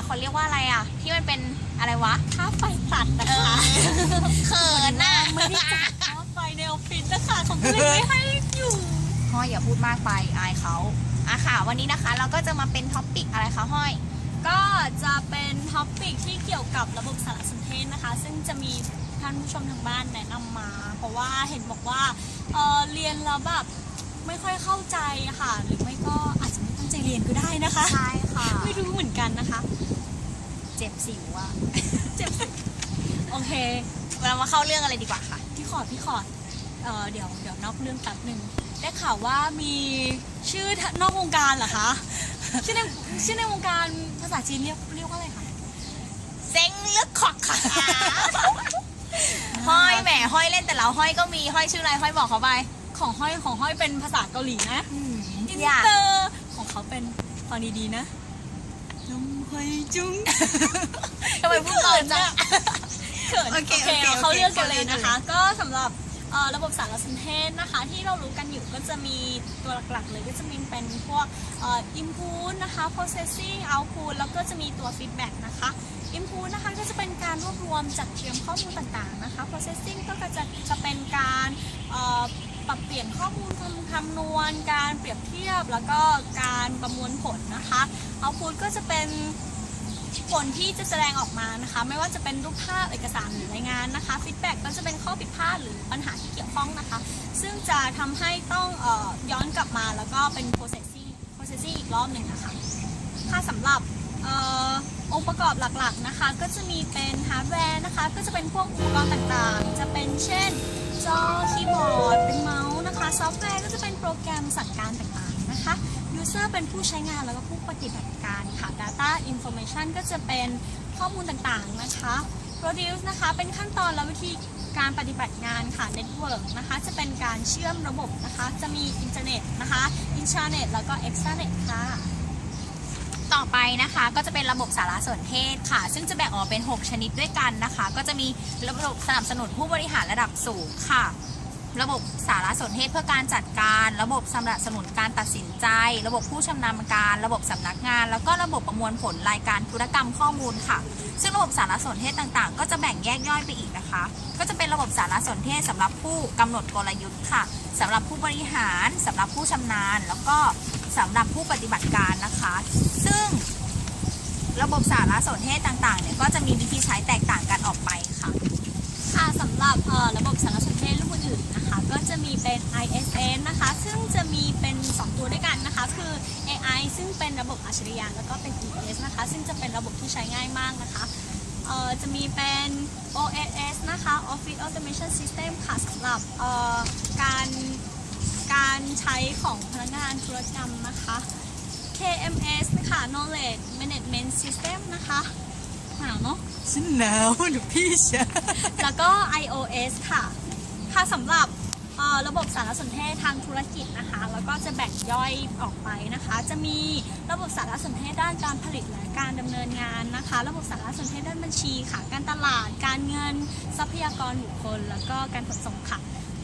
อะไรอะเขาเรียกว่าอะไรอะที่มันเป็นอะไรวะค่าไฟตัดนะเออคะเขินน่ะไม่ได้จ่ายค่าไฟในออฟฟิศนะคะเขาก็เลยไม่ให้อยู่ห้อยอย่าพูดมากไปอายเขาอะค่ะ วันนี้นะคะเราก็จะมาเป็นท็อปปิกอะไรคะห้อย ก็จะเป็นท็อปปิกที่เกี่ยวกับระบบสารสนเทศนะคะ ซึ่งจะมีท่านผู้ชมทางบ้านแนะนำมา เพราะว่าเห็นบอกว่าเอ่อเรียนแล้วแบบไม่ค่อยเข้าใจอะค่ะ หรือไม่ก็อาจ ยนก็ได้นะคะ ใช่ค่ะ ไม่รู้เหมือนกันนะคะ เจ็บสิวอะเจ็บสิโอเค เรามาเข้าเรื่องอะไรดีกว่าค่ะ พี่ขอดพี่ขอดเอ่อเดี๋ยวเดี๋ยวนอกเรื่องแป๊บหนึ่งได้ข่าวว่ามีชื่อนอกวงการเหรอคะ ชื่อในชื่อในวงการภาษาจีนเรียกเรียกว่าอะไรคะ เซ็งลึกขอกค่ะ ห้อยแหมห้อยเล่นแต่เราห้อยก็มีห้อยชื่ออะไรห้อยบอกเขาไป ของห้อยของห้อยเป็นภาษาเกาหลีนะอินอยากเตอร์ของ เขาเป็นฟังดีๆนะนมหอยจุ้งทำไมพูดเกินจังเขินโอโอเคเคโอเคเราเข้าเรื่องกันเลยโอเคนะคะ ก็สำหรับเอ่อระบบสารสนเทศนะคะ ที่เรารู้กันอยู่ก็จะมีตัวหลักๆเลยก็จะมีเป็นพวกเอ่อ input นะคะ processing output แล้วก็จะมีตัว feedback นะคะ input นะคะก็จะเป็นการรวบรวมจัดเตรียมข้อมูลต่างๆนะคะ processing ก็จะจะเป็นการเอ่อ ปรับเปลี่ยนข้อมูลคำคำนวณ การเปรียบเทียบแล้วก็การประมวลผลนะคะ output ก็จะเป็นผลที่จะแสดงออกมานะคะ ไม่ว่าจะเป็นรูปภาพเอกสารหรือรายงานนะคะฟีดแบ็กก็จะเป็นข้อผิดพลาดหรือปัญหาที่เกี่ยวข้องนะคะ ซึ่งจะทำให้ต้องออย้อนกลับมาแล้วก็เป็น processing processing อีกรอบหนึ่งนะคะค่ะสำหรับออองค์ประกอบหลักๆนะคะ ก็จะมีเป็นฮาร์ดแวร์นะคะ ก็จะเป็นพวกอุปกรณ์ต่างๆ จะเป็นเช่นจอคีย์บอร์ด ซอฟต์แวร์ก็จะเป็นโปรแกรมสั่งการต่างๆนะคะ User เป็นผู้ใช้งานแล้วก็ผู้ปฏิบัติการค่ะ Data Information ก็จะเป็นข้อมูลต่างๆนะคะ Produce นะคะ เป็นขั้นตอนและวิธีการปฏิบัติงานค่ะ Network นะคะ จะเป็นการเชื่อมระบบนะคะ จะมีอินเทอร์เน็ตนะคะ Intranet แล้วก็ Extranet ค่ะต่อไปนะคะก็จะเป็นระบบสารสนเทศค่ะ ซึ่งจะแบ่งออกเป็น 6 ชนิดด้วยกันนะคะ ก็จะมีระบบสนับสนุนผู้บริหารระดับสูงค่ะ ระบบสารสนเทศเพื่อการจัดการ ระบบสนับสนุนการตัดสินใจ ระบบผู้ชำนาญการ ระบบสำนักงาน แล้วก็ระบบประมวลผลรายการธุรกรรมข้อมูลค่ะ ซึ่งระบบสารสนเทศต่างๆ ก็จะแบ่งแยกย่อยไปอีกนะคะ ก็จะเป็นระบบสารสนเทศสำหรับผู้กำหนดกลยุทธ์ค่ะสำหรับผู้บริหารสำหรับผู้ชำนาญ แล้วก็สำหรับผู้ปฏิบัติการนะคะ ซึ่งระบบสารสนเทศต่างๆเนี่ยก็จะมีวิธีใช้แตกต่างกันออกไป ค่ะสำหรับระบบสารสนเทศรุ่นอื่นนะคะก็จะมีเป็น ISN นะคะ ซึ่งจะมีเป็น 2 ตัวด้วยกันนะคะ คือ AI ซึ่งเป็นระบบอัจฉริยะแล้วก็เป็น ES นะคะ ซึ่งจะเป็นระบบที่ใช้ง่ายมากนะคะจะมีเป็น OSS นะคะ Office Automation System ค่ะสำหรับการการใช้ของพนักงานธุรกรรมนะคะ KMS นะคะ Knowledge Management System นะคะหนาวเนาะ ฉันหนาวหนูพี่ชาแล้วก็ iOS ค่ะ ค่ะสำหรับระบบสารสนเทศทางธุรกิจนะคะ แล้วก็จะแบ่งย่อยออกไปนะคะ จะมีระบบสารสนเทศด้านการผลิตและการดำเนินงานนะคะ ระบบสารสนเทศด้านบัญชีค่ะ การตลาด การเงิน ทรัพยากรบุคคล แล้วก็การขนส่งค่ะ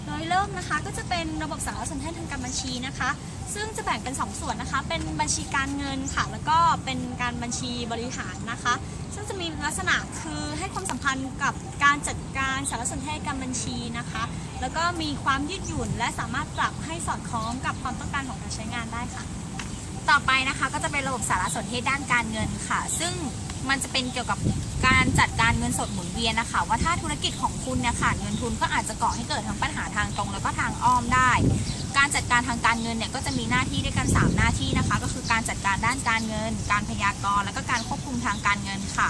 โดยเริ่มนะคะก็จะเป็นระบบสารสนเทศทางการบัญชีนะคะ ซึ่งจะแบ่งเป็น 2 ส่วนนะคะ เป็นบัญชีการเงินค่ะ แล้วก็เป็นการบัญชีบริหารนะคะ ซึ่งจะมีลักษณะคือให้ความสัมพันธ์กับการจัดการสารสนเทศการบัญชีนะคะ แล้วก็มีความยืดหยุ่นและสามารถปรับให้สอดคล้องกับความต้องการของการใช้งานได้ค่ะ ต่อไปนะคะก็จะเป็นระบบสารสนเทศด้านการเงินค่ะ ซึ่ง มันจะเป็นเกี่ยวกับการจัดการเงินสดหมุนเวียนนะคะ ว่าถ้าธุรกิจของคุณเนี่ยขาดเงินทุนก็อาจจะก่อให้เกิดทั้งปัญหาทางตรงแล้วก็ทางอ้อมได้ การจัดการทางการเงินเนี่ยก็จะมีหน้าที่ด้วยกัน 3 หน้าที่นะคะ ก็คือการจัดการด้านการเงิน การพยากรณ์แล้วก็การควบคุมทางการเงินค่ะ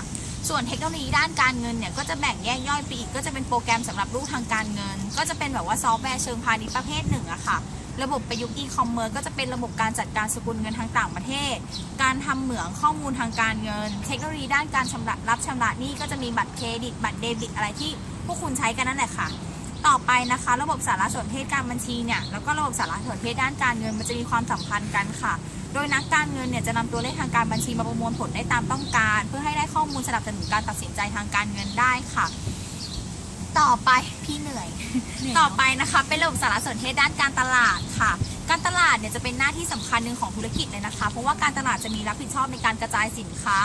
ส่วนเทคโนโลยีด้านการเงินเนี่ยก็จะแบ่งแยกย่อยไปอีกก็จะเป็นโปรแกรมสำหรับรูปทางการเงิน ก็จะเป็นแบบว่าซอฟต์แวร์เชิงพาณิชย์ประเภทหนึ่งอะค่ะ ระบบประยุกต์อีคอมเมิร์ซก็จะเป็นระบบการจัดการสกุลเงินทางต่างประเทศ การทำเหมืองข้อมูลทางการเงิน เทคโนโลยีด้านการชำระรับชำระหนี้ก็จะมีบัตรเครดิต บัตรเดบิต อะไรที่พวกคุณใช้กันนั่นแหละค่ะ ต่อไปนะคะ ระบบสารสนเทศการบัญชีเนี่ยแล้วก็ระบบสารสนเทศด้านการเงินมันจะมีความสัมพันธ์กันค่ะ โดยนักการเงินเนี่ยจะนำตัวเลขทางการบัญชีมาประมวลผลได้ตามต้องการ เพื่อให้ได้ข้อมูลสนับสนุนการตัดสินใจทางการเงินได้ค่ะ ต่อไปพี่เหนื่อย ต่อไปนะคะเป็นระบบสารสนเทศด้านการตลาดค่ะ การตลาดเนี่ยจะเป็นหน้าที่สำคัญหนึ่งของธุรกิจเลยนะคะ เพราะว่าการตลาดจะมีรับผิดชอบในการกระจายสินค้า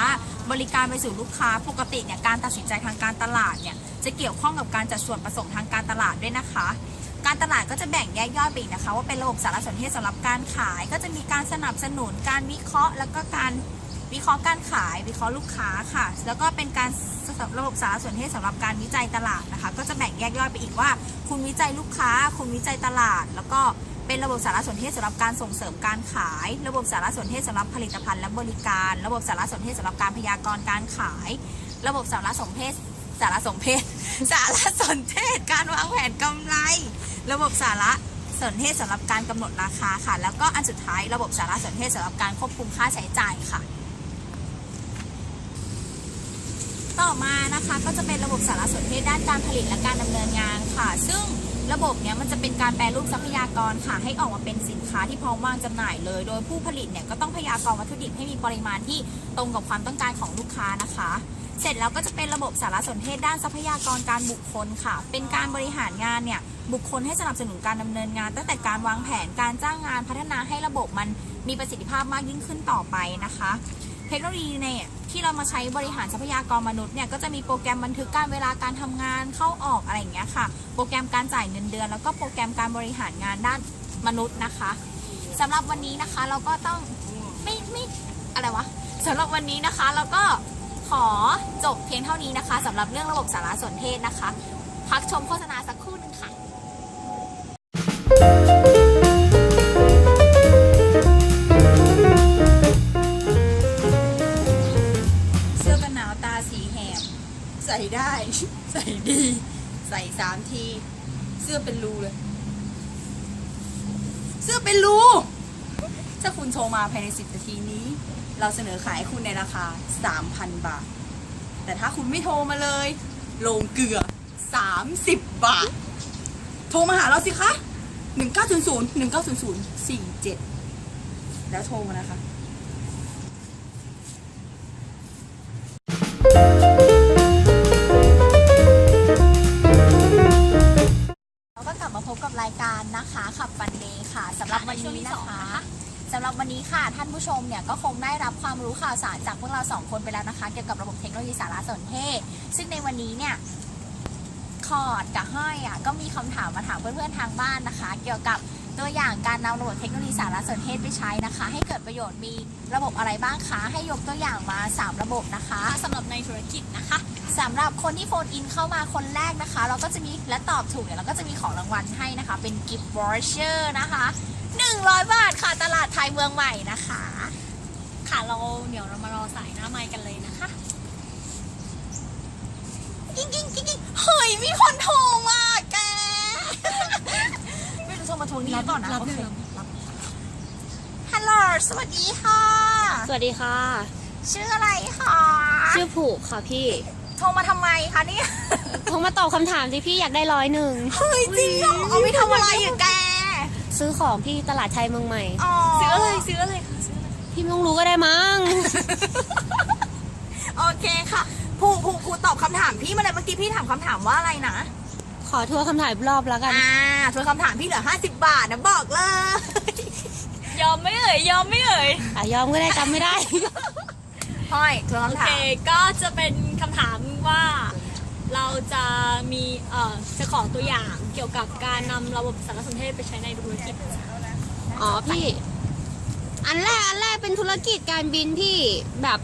บริการไปสู่ลูกค้าปกติเนี่ยการตัดสินใจทางการตลาดเนี่ยจะเกี่ยวข้องกับการจัดส่วนประสงค์ทางการตลาดด้วยนะคะการตลาดก็จะแบ่งแยกย่อยไปอีกนะคะ ว่าเป็นระบบสารสนเทศสำหรับการขาย ก็จะมีการสนับสนุนการวิเคราะห์ แล้วก็การ วิเคราะห์การขาย วิเคราะห์ลูกค้าค่ะ แล้วก็เป็นการระบบสารสนเทศสำหรับการวิจัยตลาดนะคะ ก็จะแบ่งแยกย่อยไปอีกว่า คุณวิจัยลูกค้า คุณวิจัยตลาด แล้วก็เป็นระบบสารสนเทศสำหรับการส่งเสริมการขาย ระบบสารสนเทศสำหรับผลิตภัณฑ์และบริการ ระบบสารสนเทศสำหรับการพยากรณ์การขาย ระบบสารสนเทศสารสนเทศสารสนเทศการวางแผนกำไร ระบบสารสนเทศสำหรับการกำหนดราคาค่ะ แล้วก็อันสุดท้ายระบบสารสนเทศสำหรับการควบคุมค่าใช้จ่ายค่ะ ต่อมานะคะก็จะเป็นระบบสารสนเทศด้านการผลิตและการดำเนินงานค่ะ ซึ่งระบบเนี้ยมันจะเป็นการแปรรูปทรัพยากรค่ะ ให้ออกมาเป็นสินค้าที่พร้อมวางจำหน่ายเลย โดยผู้ผลิตเนี่ยก็ต้องพยากรณ์วัตถุดิบให้มีปริมาณที่ตรงกับความต้องการของลูกค้านะคะ เสร็จแล้วก็จะเป็นระบบสารสนเทศด้านทรัพยากรการบุคคลค่ะ เป็นการบริหารงานเนี่ยบุคคลให้สนับสนุนการดำเนินงาน ตั้งแต่การวางแผนการจ้างงานพัฒนาให้ระบบมันมีประสิทธิภาพมากยิ่งขึ้นต่อไปนะคะ เทคโนโลยีเนี่ยที่เรามาใช้บริหารทรัพยากรมนุษย์เนี่ยก็จะมีโปรแกรมบันทึกการเวลาการทำงานเข้าออกอะไรอย่างเงี้ยค่ะ โปรแกรมการจ่ายเงินเดือน แล้วก็โปรแกรมการบริหารงานด้านมนุษย์นะคะสำหรับวันนี้นะคะเราก็ต้องไม่ไม่อะไรวะสำหรับวันนี้นะคะเราก็ขอจบเพียงเท่านี้นะคะสำหรับเรื่องระบบสารสนเทศนะคะ พักชมโฆษณาสักครู่นึงค่ะ ใส่ดี ใส่สามที เสื้อเป็นรูเลย เสื้อเป็นรูถ้าคุณโทรมาภายใน10นาทีนี้ เราเสนอขายคุณในราคา3,000บาท แต่ถ้าคุณไม่โทรมาเลย ลงเกลือ30บาท โทรมาหาเราสิคะ1900 1900 47แล้วโทรมานะคะายการนะคะขับฟันเดย์ค่ะสำหรับวันนี้นะคะสำหรับวันนี้ค่ะท่านผู้ชมเนี่ยก็คงได้รับความรู้ข่าวสารจากพวกเราสองคนไปแล้วนะคะ เกี่ยวกับระบบเทคโนโลยีสารสนเทศ ซึ่งในวันนี้เนี่ยคอร์ดกับห้อยอะก็มีคำถามมาถามเพื่อนๆทางบ้านนะคะ เกี่ยวกับ ตัวอย่างการนำระบบเทคโนโลยีสารสนเทศไปใช้นะคะ ให้เกิดประโยชน์มีระบบอะไรบ้างคะ ให้ยกตัวอย่างมา 3 ระบบนะคะสำหรับในธุรกิจนะคะสำหรับคนที่โฟนอินเข้ามาคนแรกนะคะ เราก็จะมีและตอบถูกเนี่ยเราก็จะมีของรางวัลให้นะคะ เป็นกิฟต์วอร์เชอร์นะคะ 100 บาทค่ะตลาดไทยเมืองใหม่นะคะ ค่ะเราเดี๋ยวเรามารอสายหน้าไมค์กันเลยนะคะกิ้งกิ้งกิ้งกิ้งเฮ้ยมีคนโทรมา ม่รู้โทรมาทวงหนี้หรือเปล่านะรับโอเครับรับฮัลโหลสวัสดีค่ะ สวัสดีค่ะ ชื่ออะไรคะชื่อผูกค่ะพี่ โทรมาทำไมคะเนี่ย โทรมาตอบคำถามที่พี่อยากได้ร้อยหนึ่ง เฮ้ยจริงเหรอเอาไปทำอะไรอะแก ซื้อของพี่ตลาดไทยเมืองใหม่ อ๋อซื้ออะไรซื้ออะไรคะซื้ออะไรพี่ไม่ต้องรู้ก็ได้มั้ง โอเคค่ะ ผูผูผูตอบคำถามพี่มาเลยเมื่อกี้พี่ถามคำถามว่าอะไรนะ ขอทัวร์คำถามอีกรอบแล้วกัน อ่าส่วนคำถามพี่เหลือ 50 บาทนะบอกเลย ยอมไม่เอ่ยยอมไม่เอ่ยอะยอมก็ได้จำไม่ได้ ห้อยส่วนโอคำถาเคมก็จะเป็นคำถามว่าเราจะมีเอ่อจะขอตัวอย่างเกี่ยวกับการนำระบบสารสนเทศไปใช้ในธุรกิจอ๋อพี่ อันแรกอันแรกเป็นธุรกิจการบินพี่แบบ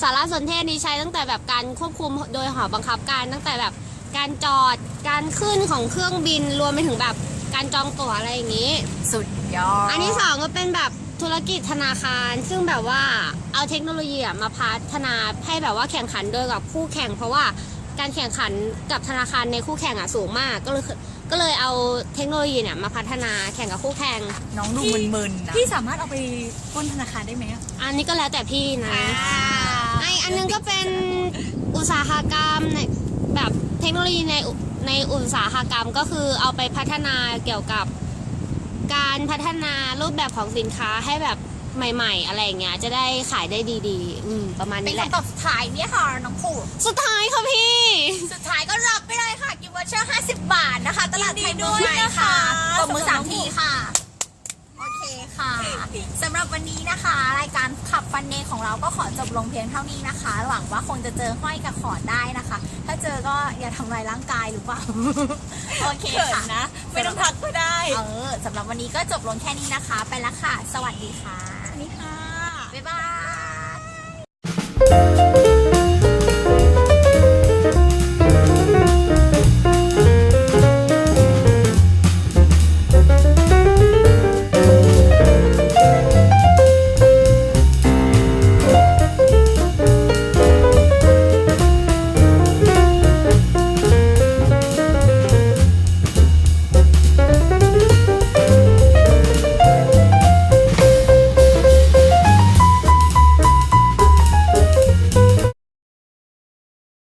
สารสนเทศนี้ใช้ตั้งแต่แบบการควบคุมโดยหอบังคับการตั้งแต่แบบการจอด การขึ้นของเครื่องบินรวมไปถึงแบบการจองตั๋วอะไรอย่างนี้ สุดยอด อันที่สองก็เป็นแบบธุรกิจธนาคาร ซึ่งแบบว่าเอาเทคโนโลยีอะมาพัฒนาให้แบบว่าแข่งขันโดยกับคู่แข่ง เพราะว่าการแข่งขันกับธนาคารในคู่แข่งอะสูงมาก ก็เลยก็เลยเอาเทคโนโลยีเนี่ยมาพัฒนาแข่งกับคู่แข่ง น้องดูมึนๆนะ พี่สามารถเอาไปปล้นธนาคารได้ไหมอะอันนี้ก็แล้วแต่พี่นะ ไออันนึงก็เป็นอุตสาหกรรมในแบบเทคโนโลยีในอุ ในอุตสาหกรรมก็คือเอาไปพัฒนาเกี่ยวกับการพัฒนารูปแบบของสินค้าให้แบบใหม่ ๆ อะไรอย่างเงี้ยจะได้ขายได้ดีๆ อืมประมาณเป็นนี้แหละ คำตอบสุดท้ายเนี่ยค่ะน้องผูสุดท้ายค่ะพี่ สุดท้ายก็รับไปเลยค่ะกิฟวอเชอร์50 บาทนะคะ ตลาดไทยเมืองใหม่ยินดีด้วยนะคะ ตบมือสามสำหรับน้องทีค่ะโอเคค่ะสำหรับวันนี้นะคะ รายการขับฟันเนของเราก็ขอจบลงเพียงเท่านี้นะคะ หวังว่าคงจะเจอห้อยกับขอดได้นะคะ ถ้าเจอก็อย่าทำลายร่างกายหรือเปล่าโอเคเขินค่ะนะไม่ต้องทักก็ได้ เออสำหรับวันนี้ก็จบลงแค่นี้นะคะ ไปละค่ะ สวัสดีค่ะสวัสดีค่ะ